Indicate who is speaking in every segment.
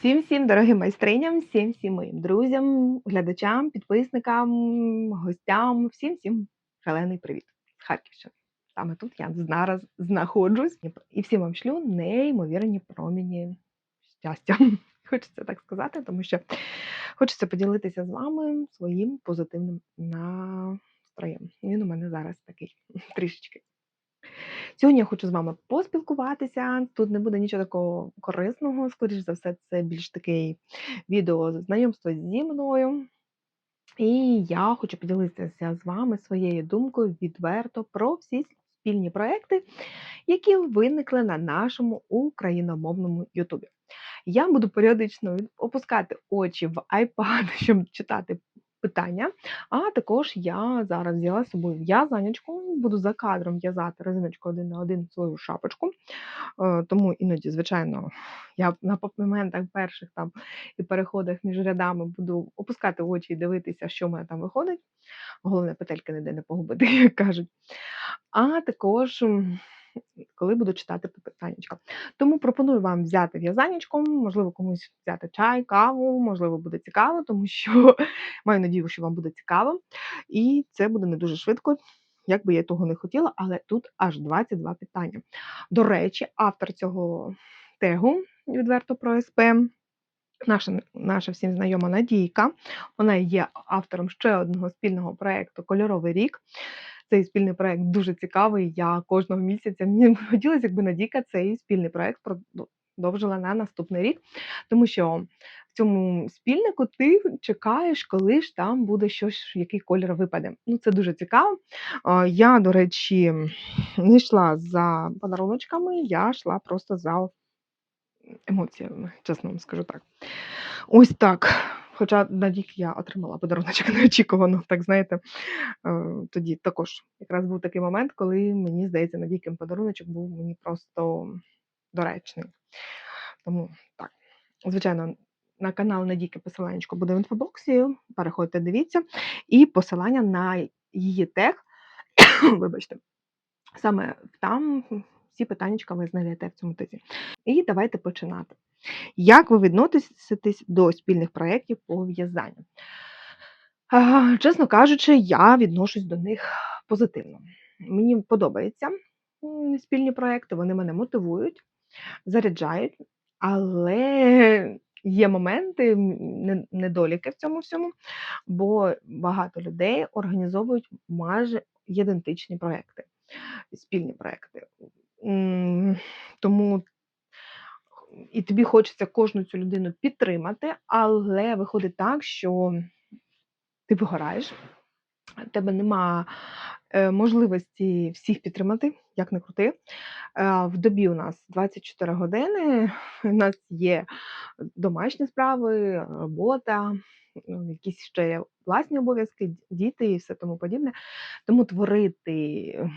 Speaker 1: Всім всім дорогим майстриням, всім всім моїм друзям, глядачам, підписникам, гостям, всім всім шалений привіт з Харківщини. Саме тут я зараз знаходжусь і всім вам шлю неймовірні проміні щастя. Хочеться так сказати, тому що хочеться поділитися з вами своїм позитивним настроєм. Він у мене зараз такий трішечки. Сьогодні я хочу з вами поспілкуватися. Тут не буде нічого такого корисного, скоріш за все, це більш такий відео знайомство зі мною. І я хочу поділитися з вами своєю думкою відверто про всі спільні проекти, які виникли на нашому україномовному Ютубі. Я буду періодично опускати очі в iPad, щоб читати питання. А також я зараз взяла з собою в'язанечку, буду за кадром в'язати резиночку один на один свою шапочку. Е, Тому іноді, звичайно, я на моментах перших там і переходах між рядами буду опускати очі і дивитися, що в мене там виходить. Головне, петельки ніде не погубити, як кажуть. А також коли буду читати питаннячка. Тому пропоную вам взяти в'язанечко, можливо, комусь взяти чай, каву, можливо, буде цікаво, тому що маю надію, що вам буде цікаво. І це буде не дуже швидко, як би я того не хотіла, але тут аж 22 питання. До речі, автор цього тегу відверто про СП. Наша наша всім знайома Надійка, вона є автором ще одного спільного проєкту Кольоровий рік. Цей спільний проект дуже цікавий. Я кожного місяця мені хотілося, якби Надійка цей спільний проект продовжила на наступний рік, тому що в цьому спільнику ти чекаєш, коли ж там буде щось, який кольор випаде. Ну, це дуже цікаво. Я, до речі, не йшла за подаруночками, я йшла просто за емоціями, чесно вам скажу так. Ось так. Хоча надік я отримала подарунок неочікувано, так знаєте, е, тоді також якраз був такий момент, коли мені здається, надійким подаруночок був мені просто доречний. Тому так, звичайно, на канал Надійки посилання буде в інфобоксі. Переходьте, дивіться, і посилання на її тег, вибачте, саме там всі питання ви знайдете в цьому тезі. І давайте починати. Як ви відноситесь до спільних проєктів по в'язанню? Чесно кажучи, я відношусь до них позитивно. Мені подобаються спільні проєкти, вони мене мотивують, заряджають, але є моменти, недоліки в цьому всьому, бо багато людей організовують майже ідентичні проєкти, спільні проєкти. Тому і тобі хочеться кожну цю людину підтримати, але виходить так, що ти вигораєш, в тебе нема е, можливості всіх підтримати, як не крути. Е, в добі у нас 24 години, у нас є домашні справи, робота, ну, якісь ще власні обов'язки, діти і все тому подібне. Тому творити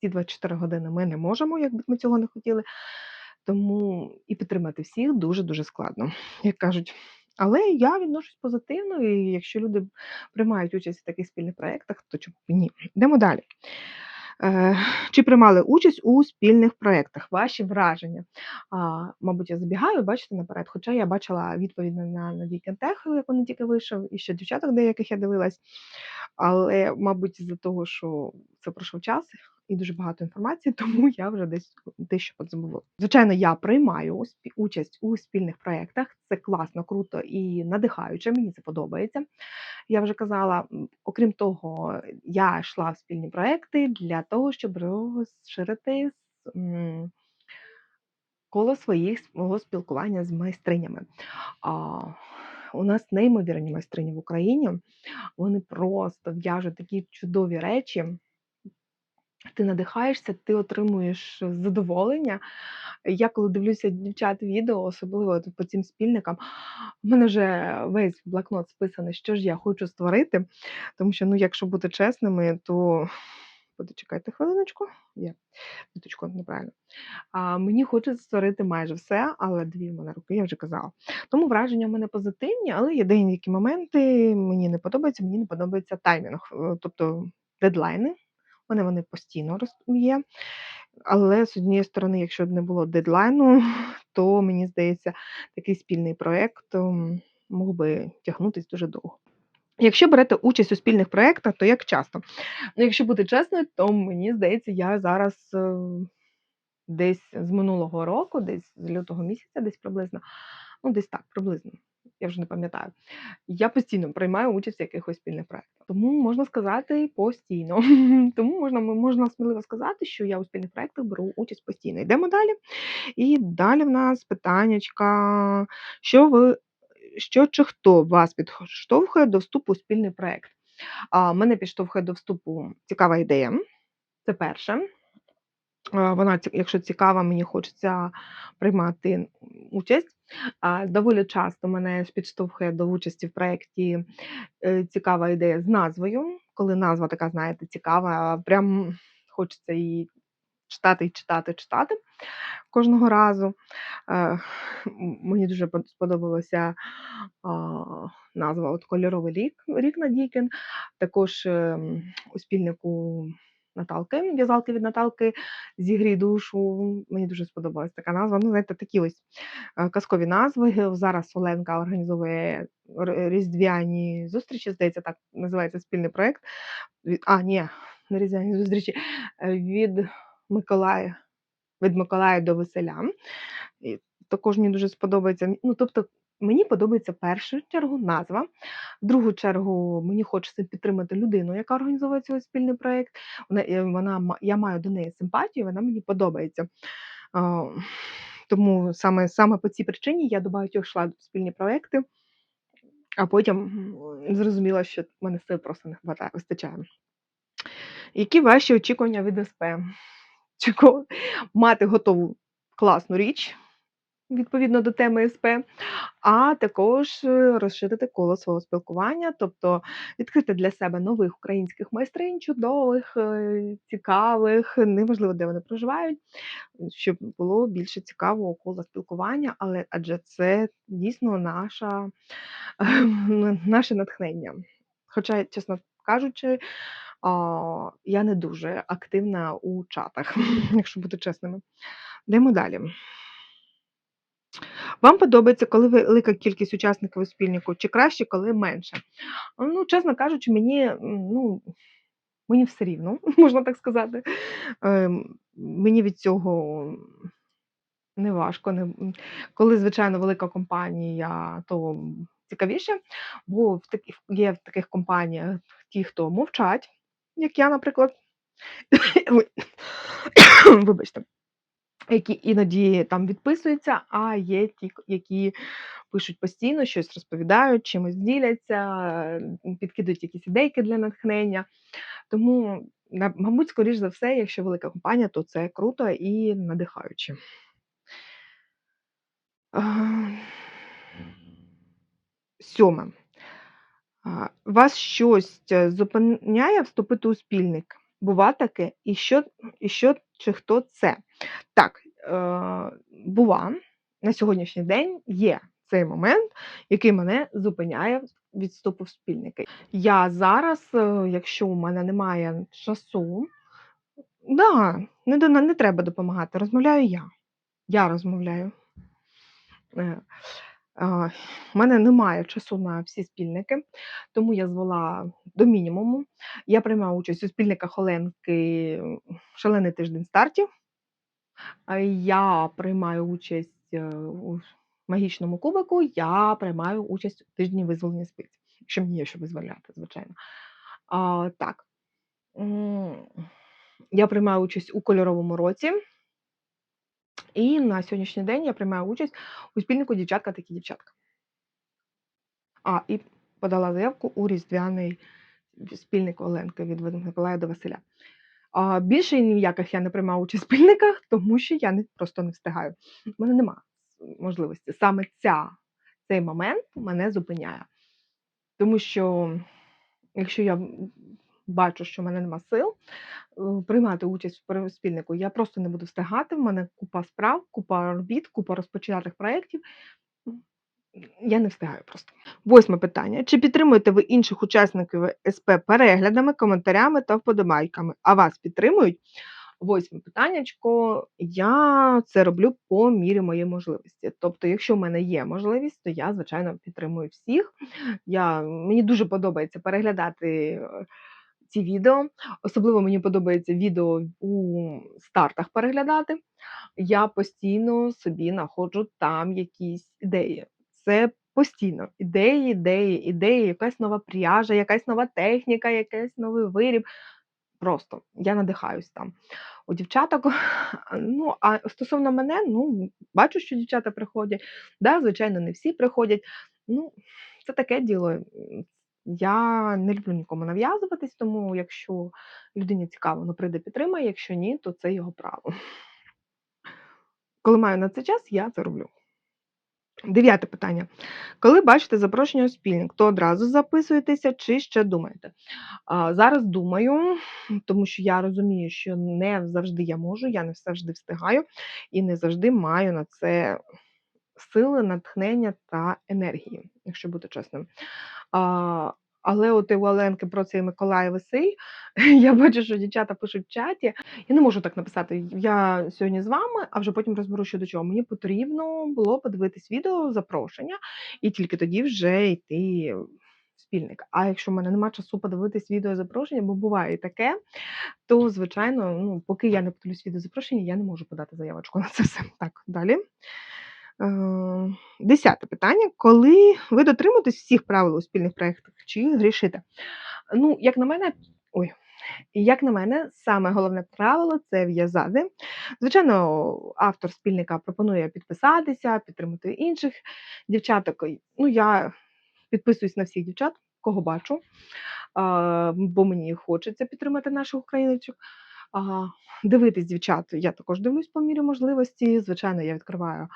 Speaker 1: ці 24 години ми не можемо, якби ми цього не хотіли. Тому і підтримати всіх дуже-дуже складно, як кажуть. Але я відношусь позитивно, і якщо люди приймають участь в таких спільних проєктах, то чому ні? Йдемо далі. Е, Чи приймали участь у спільних проєктах? Ваші враження? А, Мабуть, я забігаю, бачите наперед, хоча я бачила відповідь на Надій Кентех, як він тільки вийшов, і ще дівчаток деяких я дивилась. Але, мабуть, з-за того, що це пройшов час, і дуже багато інформації, тому я вже десь дещо подзабула. Звичайно, я приймаю участь у спільних проєктах. Це класно, круто і надихаюче. Мені це подобається. Я вже казала, окрім того, я йшла в спільні проекти для того, щоб розширити коло своїх свого спілкування з майстринями. У нас неймовірні майстрині в Україні. Вони просто в'яжуть такі чудові речі ти надихаєшся, ти отримуєш задоволення. Я коли дивлюся дівчат відео, особливо по цим спільникам, в мене вже весь блокнот списаний, що ж я хочу створити. Тому що, ну, якщо бути чесними, то Почекайте хвилиночку, є ниточку неправильно. А, Мені хочеться створити майже все, але дві в мене руки, я вже казала. Тому враження в мене позитивні, але є деякі моменти, мені не подобається, мені не подобається таймінг, тобто дедлайни. Вони вони постійно є. Але з однієї сторони, якщо б не було дедлайну, то мені здається, такий спільний проєкт мог би тягнутись дуже довго. Якщо берете участь у спільних проєктах, то як часто? Ну, якщо бути чесною, то мені здається, я зараз е, десь з минулого року, десь з лютого місяця, десь приблизно, ну десь так, приблизно, я вже не пам'ятаю. Я постійно приймаю участь в якихось спільних проєктах. Тому можна сказати постійно. Тому можна, можна сміливо сказати, що я у спільних проєктах беру участь постійно. Йдемо далі. І далі в нас питаннячка, що ви що чи хто вас підштовхує до вступу у спільний проєкт? Мене підштовхує до вступу цікава ідея. Це перше. А, Вона, якщо цікава, мені хочеться приймати участь. Доволі часто мене підштовхує до участі в проєкті е, цікава ідея з назвою. Коли назва така, знаєте, цікава, прям хочеться її читати і читати, читати кожного разу. Е, Мені дуже сподобалася назва от Кольоровий рік, рік Надійкін. Також ем, у спільнику Наталки, в'язалки від Наталки зігрій душу. Мені дуже сподобалась така назва. Ну, знаєте, такі ось е, казкові назви. Зараз Оленка організовує різдвяні зустрічі, здається, так називається спільний проєкт. А, ні, не різдвяні зустрічі. е, Від Миколая, від Миколая до Веселя. І також мені дуже сподобається. Ну, тобто, мені подобається в першу чергу назва. В другу чергу мені хочеться підтримати людину, яка організовує цей спільний проєкт. Вона, е, вона, я маю до неї симпатію, вона мені подобається. Тому саме, саме по цій причині я до багатьох йшла в спільні проєкти, а потім зрозуміла, що в мене сил просто не вистачає. Які ваші очікування від СП? Чеко- Мати готову класну річ, відповідно до теми СП, а також е, розширити коло свого спілкування, тобто відкрити для себе нових українських майстринь, чудових, е, цікавих, неважливо, де вони проживають, щоб було більше цікавого кола спілкування, але адже це дійсно наша, наше натхнення. Хоча, чесно кажучи, я не дуже активна у чатах, якщо бути чесними. Йдемо далі. Вам подобається, коли велика кількість учасників у спільнику, чи краще, коли менше? Ну, чесно кажучи, мені, ну, мені все рівно, можна так сказати. Ем, Мені від цього не важко. Коли, звичайно, велика компанія, то цікавіше, бо є в таких компаніях ті, хто мовчать, як я, наприклад. Вибачте які іноді там відписуються, а є ті, які пишуть постійно, щось розповідають, чимось діляться, підкидують якісь ідейки для натхнення. Тому, мабуть, скоріш за все, якщо велика компанія, то це круто і надихаюче. Сьоме. Вас щось е, зупиняє вступити у спільник? Бува таке? І що, і що чи хто це? Так, е, бува, на сьогоднішній день є цей момент, який мене зупиняє від вступу в спільники. Я зараз, е, якщо у мене немає часу, да, не, не треба допомагати. Розмовляю я. Я розмовляю. У мене немає часу на всі спільники, тому я звела до мінімуму. Я приймаю участь у спільниках Оленки Шалений тиждень стартів. Я приймаю участь е, у магічному кубику, я приймаю участь у тижні визволення спиць, якщо мені є що визволяти, звичайно. А, так. Я приймаю участь у кольоровому році. І на сьогоднішній день я приймаю участь у спільнику дівчатка такі дівчатка. А, і подала заявку у різдвяний спільник Оленки від Миколая до Василя. А, більше ніяких я не приймаю участь в спільниках, тому що я не, просто не встигаю. У мене немає можливості. Саме ця, цей момент мене зупиняє. Тому що, якщо я бачу, що в мене нема сил е, приймати участь в спільнику, я просто не буду встигати. В мене купа справ, купа робіт, купа розпочатих проєктів. Я не встигаю просто. Восьме питання. Чи підтримуєте ви інших учасників СП переглядами, коментарями та вподобайками? А вас підтримують? Восьме питаннячко. Я це роблю по мірі моєї можливості. Тобто, якщо в мене є можливість, то я, звичайно, підтримую всіх. Я, мені дуже подобається переглядати е, ці відео. Особливо мені подобається відео у стартах переглядати. Я постійно собі знаходжу там якісь ідеї. Це постійно ідеї, ідеї, ідеї, якась нова пряжа, якась нова техніка, якийсь новий виріб. Просто я надихаюсь там. У дівчаток, ну а стосовно мене, ну бачу, що дівчата приходять. Да, звичайно, не всі приходять. Ну, це таке діло. Я не люблю нікому нав'язуватись, тому якщо людині цікаво, ну прийде підтримає, якщо ні, то це його право. Коли маю на це час, я це роблю. Дев'яте питання. Коли бачите запрошення у спільник, то одразу записуєтеся чи ще думаєте? А, зараз думаю, тому що я розумію, що не завжди я можу, я не завжди встигаю і не завжди маю на це сили, натхнення та енергії, якщо бути чесним. А, але от у Оленки про цей Миколай Весей, я бачу, що дівчата пишуть в чаті. Я не можу так написати. Я сьогодні з вами, а вже потім розберу, що до чого. Мені потрібно було подивитись відео, запрошення, і тільки тоді вже йти в спільник. А якщо в мене немає часу подивитись відео запрошення, бо буває і таке, то звичайно, ну поки я не подивлюсь відео запрошення, я не можу подати заявочку на це все. Так, далі. Е, Десяте питання. Коли ви дотримуєтесь всіх правил у спільних проєктах чи грішите? Ну, як на мене, ой, як на мене, саме головне правило це в'язати. Звичайно, автор спільника пропонує підписатися, підтримати інших дівчаток. Ну, я підписуюсь на всіх дівчат, кого бачу, бо мені хочеться підтримати наших україночок. Дивитись дівчат я також дивлюсь по мірі можливості. Звичайно, я відкриваю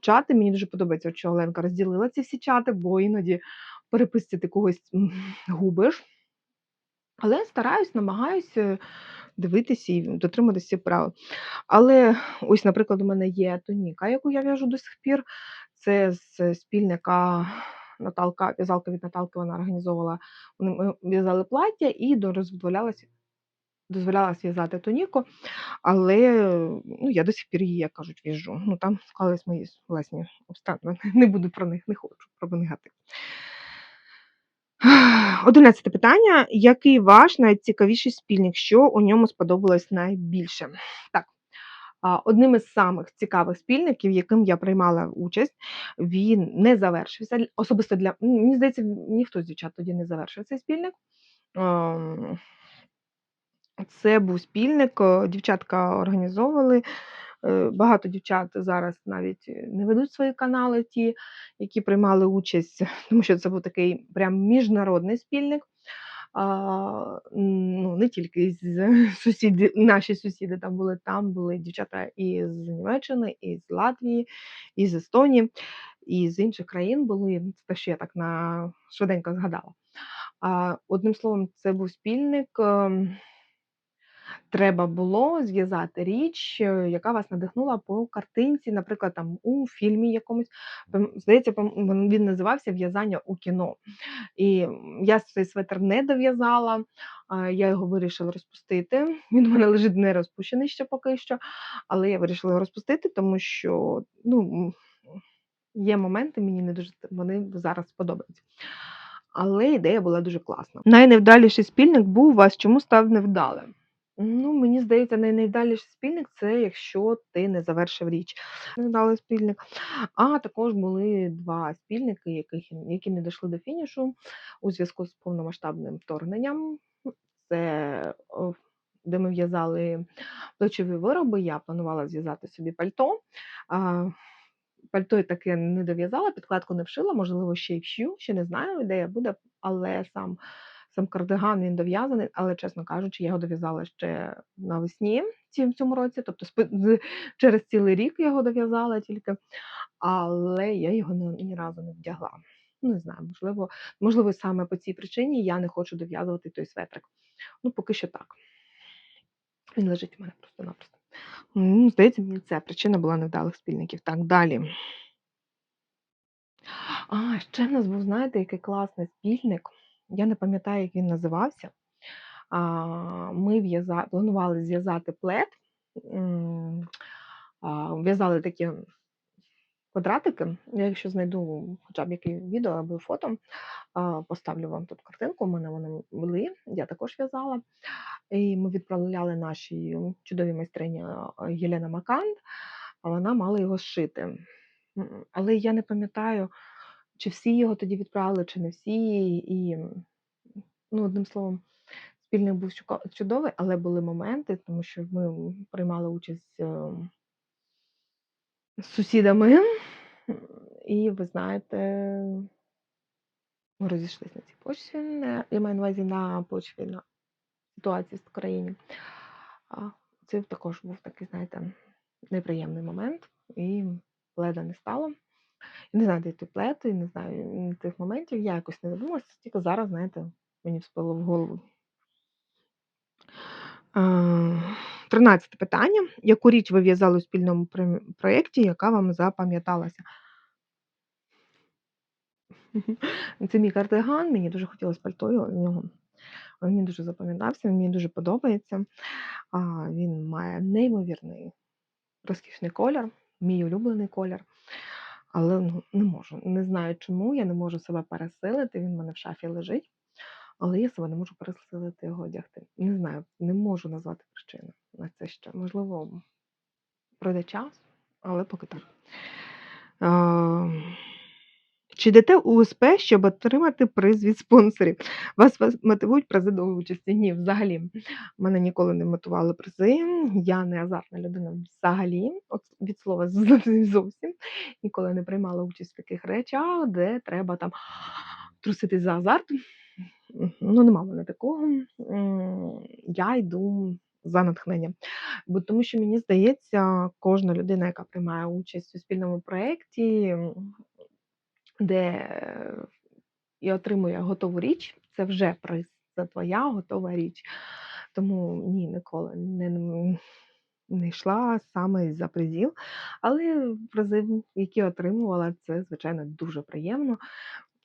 Speaker 1: чати. Мені дуже подобається, що Оленка розділила ці всі чати, бо іноді переписці ти когось губиш. Але стараюсь, намагаюся дивитися і дотримуватися правил. Але ось, наприклад, у мене є тоніка, яку я в'яжу до сих пір. Це з спільника Наталка, в'язалка від Наталки, вона організовувала, вони в'язали плаття і дозволялася дозволялась в'язати тоніку, але ну, я до сих пір її, як кажуть, в'яжу. Ну, там склались мої власні обставини. Не буду про них, не хочу, про негатив. Одинадцяте питання. Який ваш найцікавіший спільник? Що у ньому сподобалось найбільше? Так. Одним із самих цікавих спільників, яким я приймала участь, він не завершився. Особисто для мені здається, ніхто з дівчат тоді не завершив цей спільник. Ем, Це був спільник, е, дівчатка організовували. Е, Багато дівчат зараз навіть е, не ведуть свої канали, ті, які приймали участь, тому що це був такий прям міжнародний спільник. А, ну, не тільки з сусіди, наші сусіди там були, там були дівчата і з Німеччини, і з Латвії, і з Естонії, і з інших країн були. Це що я так на швиденько згадала. А, одним словом, це був спільник. Треба було зв'язати річ, е, яка вас надихнула по картинці, наприклад, там у фільмі якомусь. Здається, він називався В'язання у кіно. І я цей светр не дов'язала, я його вирішила розпустити. Він у мене лежить не розпущений ще поки що, але я вирішила його розпустити, тому що ну, є моменти, мені не дуже вони зараз сподобаються. Але ідея була дуже класна. Найневдаліший спільник був у вас, чому став невдалим? Ну, мені здається, найневдаліший спільник це якщо ти не завершив річ. Невдалий спільник. А також були два спільники, яких, які не дійшли до фінішу у зв'язку з повномасштабним вторгненням. Це де ми в'язали плечові вироби. Я планувала зв'язати собі пальто. А, пальто я таки не дов'язала, підкладку не вшила, можливо, ще й вшью, ще не знаю, ідея буде, але сам, сам кардиган він дов'язаний, але, чесно кажучи, я його дов'язала ще навесні в цьому році, тобто через цілий рік я його дов'язала тільки, але я його ні, разу не вдягла. Ну, Не знаю, можливо, можливо, саме по цій причині я не хочу дов'язувати той светрик. Ну, поки що так. Він лежить у мене просто-напросто. М, Здається, мені це причина була невдалих спільників. Так, далі. А, ще в нас був, знаєте, який класний спільник. Я не пам'ятаю, як він називався. Ми планували зв'язати плед, в'язали такі квадратики. Я якщо знайду хоча б яке відео або фото, поставлю вам тут картинку. У мене вони були, я також в'язала. І ми відправляли нашій чудовій майстрині Єлена Маканд, а вона мала його зшити. Але я не пам'ятаю, чи всі його тоді відправили, чи не всі. І, ну, одним словом, спільник був чудовий, але були моменти, тому що ми приймали участь е, з сусідами. І ви знаєте, ми розійшлися на цій почві. Я маю на увазі на почві на ситуації в країні. Це також був такий, знаєте, неприємний момент, і пледа не стало. Не знаю, де той плед, і не знаю тих моментів. Я якось не задумалася, тільки зараз, знаєте, мені вспало в голову. Тринадцяте питання. Яку річ ви в'язали у спільному проєкті, яка вам запам'яталася? Це мій кардиган, мені дуже хотілося пальто нього. Він мені дуже запам'ятався, він мені дуже подобається. Він має неймовірний розкішний колір, мій улюблений колір. Але ну, не можу. Не знаю чому, я не можу себе пересилити. Він в мене в шафі лежить, але я себе не можу пересилити його одягти. Не знаю, не можу назвати причину на це ще. Можливо, пройде час, але поки так. Чи йдете у УСП, щоб отримати приз від спонсорів? Вас вас мотивують призи до участі? Ні, взагалі. Мене ніколи не мотивували призи. Я не азартна людина взагалі, от від слова зовсім. Ніколи не приймала участь в таких речах, де треба там трусити за азарт. Ну, нема в мене такого. Я йду за натхненням. Бо тому що мені здається, кожна людина, яка приймає участь у спільному проєкті, де е, і отримує готову річ, це вже приз, це твоя готова річ. Тому ні, ніколи не, не йшла саме за призів. Але призи, які отримувала, це, звичайно, дуже приємно.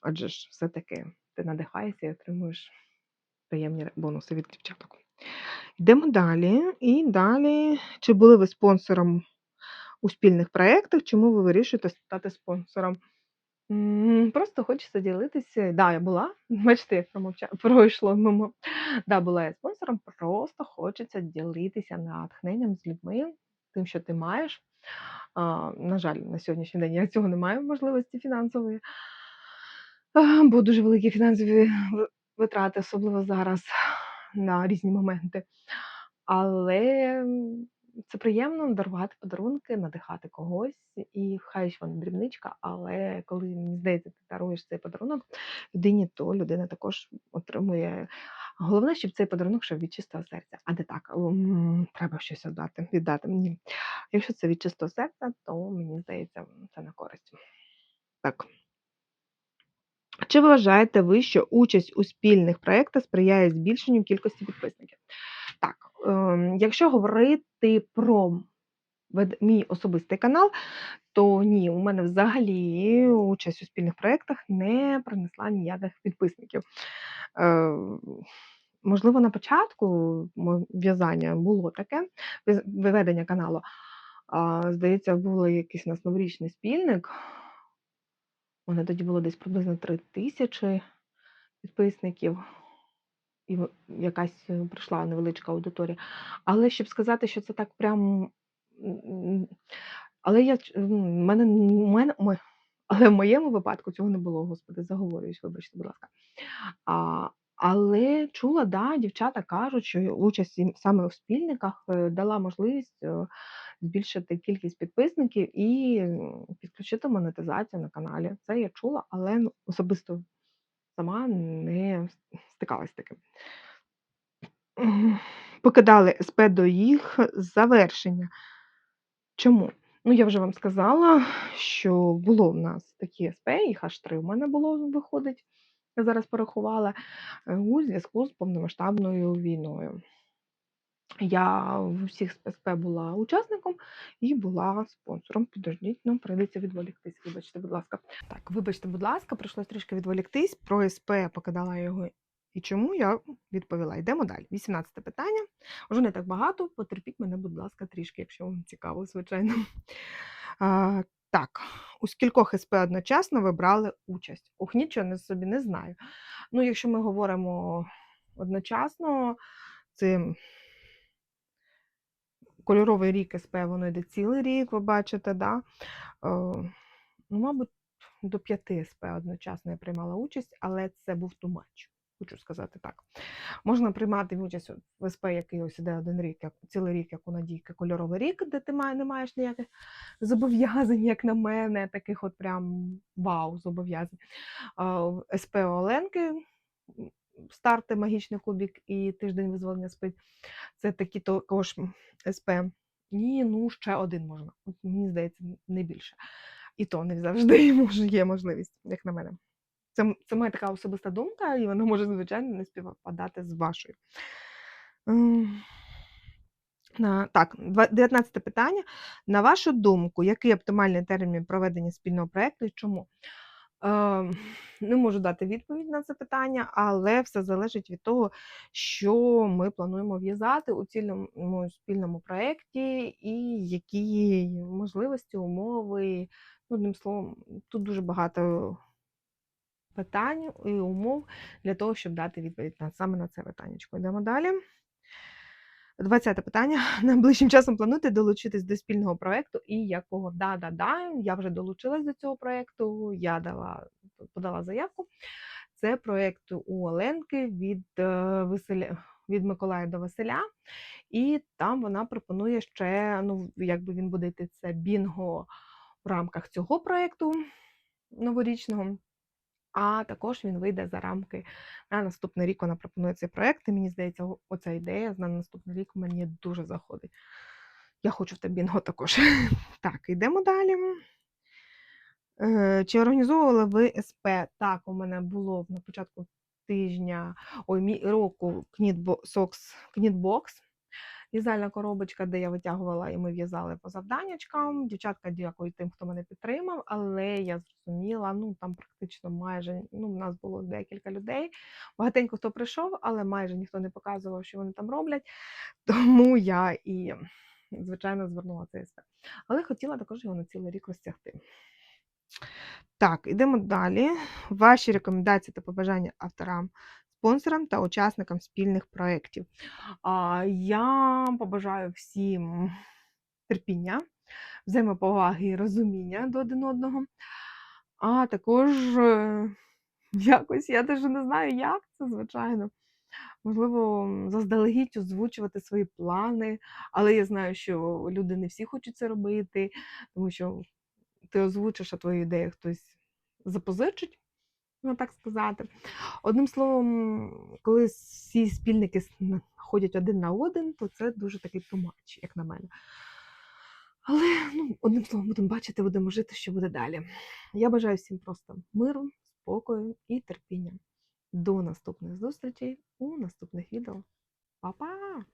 Speaker 1: Адже ж все-таки ти надихаєшся і отримуєш приємні бонуси від дівчаток. Йдемо далі. І далі, чи були ви спонсором у спільних проєктах, чому ви вирішуєте стати спонсором? Просто хочеться ділитися. Да, я була. Бачите, як промовча... пройшло мимо. Да, була я спонсором. Просто хочеться ділитися натхненням з людьми, тим, що ти маєш. А, на жаль, на сьогоднішній день я цього не маю можливості фінансової, а, бо дуже великі фінансові ви- витрати, особливо зараз на різні моменти. Але це приємно дарувати подарунки, надихати когось, і хай ж вона дрібничка, але коли мені здається, ти даруєш цей подарунок людині, то людина також отримує. Головне, щоб цей подарунок йшов від чистого серця, а не так. Треба щось віддати, віддати мені. Якщо це від чистого серця, то мені здається, це на користь. Так. Чи вважаєте ви, що участь у спільних проєктах сприяє збільшенню кількості підписників? Так, ем, якщо говорити про мій особистий канал, то ні, у мене взагалі участь у спільних проєктах не принесла ніяких підписників. Е, можливо, на початку в'язання було таке виведення каналу. Здається, був якийсь у нас новорічний спільник. У мене тоді було десь приблизно 3 тисячі підписників, і якась е, прийшла невеличка аудиторія. Але щоб сказати, що це так прям. Але я мене, мене, але в моєму випадку цього не було, господи, заговорююсь, вибачте, будь ласка. А, але чула, да, дівчата кажуть, що участь саме у спільниках е, дала можливість е, збільшити кількість підписників і підключити монетизацію на каналі. Це я чула, але ну, особисто сама не стикалась з таким. Покидали СП до їх завершення. Чому? Ну, я вже вам сказала, що було в нас такі СП, їх аж три в мене було, виходить, я зараз порахувала, е, у зв'язку з повномасштабною війною. Я в усіх СП була учасником і була спонсором. Підождіть, ну прийдеться відволіктись. Вибачте, будь ласка. Так, вибачте, будь ласка, прийшлось трішки відволіктись. Про СП покидала його І чому я відповіла? Йдемо далі. 18 питання. Уже не так багато. Потерпіть мене, будь ласка, трішки, якщо вам цікаво, звичайно. А, так, у скількох СП одночасно ви брали участь? Ох, нічого не собі не знаю. Ну, якщо ми говоримо одночасно, це кольоровий рік СП, воно йде цілий рік, ви бачите, да? Е, ну, мабуть, до п'яти СП одночасно я приймала участь, але це був тумач. Хочу сказати так. Можна приймати участь в СП, який ось іде один рік, як цілий рік, як у Надійки, кольоровий рік, де ти має, не маєш ніяких зобов'язань, як на мене, таких от прям вау, зобов'язань. СП Оленки старти магічний кубік і тиждень визволення спить. Це такі також СП. Ні, ну ще один можна. Мені здається, не більше. І то не завжди є можливість, як на мене. Це, це моя така особиста думка, і вона може, звичайно, не співпадати з вашою. Ем, Так, два- 19 питання. На вашу думку, який оптимальний термін проведення спільного проєкту і чому? Ем, Не можу дати відповідь на це питання, але все залежить від того, що ми плануємо в'язати у цільному спільному проєкті, і які можливості, умови. Ну, одним словом, тут дуже багато питань і умов для того, щоб дати відповідь саме на це питаннячко. Йдемо далі. 20 питання. Найближчим часом плануєте долучитись до спільного проєкту і якого? Да, да, да. Я вже долучилась до цього проєкту, я дала, подала заявку. Це проєкт у Оленки від, е, Василя, від Миколая до Василя. І там вона пропонує ще, ну, якби він буде йти, це бінго в рамках цього проєкту новорічного. А також він вийде за рамки на наступний рік. Вона пропонує цей проект. І мені здається, оця ідея на наступний рік мені дуже заходить. Я хочу в те також. Так, йдемо далі. Е, Чи організовували ви СП? Так, у мене було на початку тижня, ой, року Knitbox. В'язальна коробочка, де я витягувала і ми в'язали по завданнячкам. Дівчатка, дякую тим, хто мене підтримав, але я зрозуміла, ну там практично майже ну, в нас було декілька людей. Багатенько хто прийшов, але майже ніхто не показував, що вони там роблять. Тому я і, звичайно, звернула цей СП. Але хотіла також його на цілий рік розтягти. Так, ідемо далі. Ваші рекомендації та побажання авторам, спонсорам та учасникам спільних проєктів. Я побажаю всім терпіння, взаємоповаги і розуміння до один одного. А також е, якось, я теж не знаю, як це, звичайно. Можливо, заздалегідь озвучувати свої плани, але я знаю, що люди не всі хочуть це робити, тому що ти озвучиш, а твою ідею хтось запозичить, можна так сказати. Одним словом, коли всі спільники ходять один на один, то це дуже такий тумач, як на мене. Але ну, одним словом, будемо бачити, будемо жити, що буде далі. Я бажаю всім просто миру, спокою і терпіння. До наступних зустрічей у наступних відео. Па-па!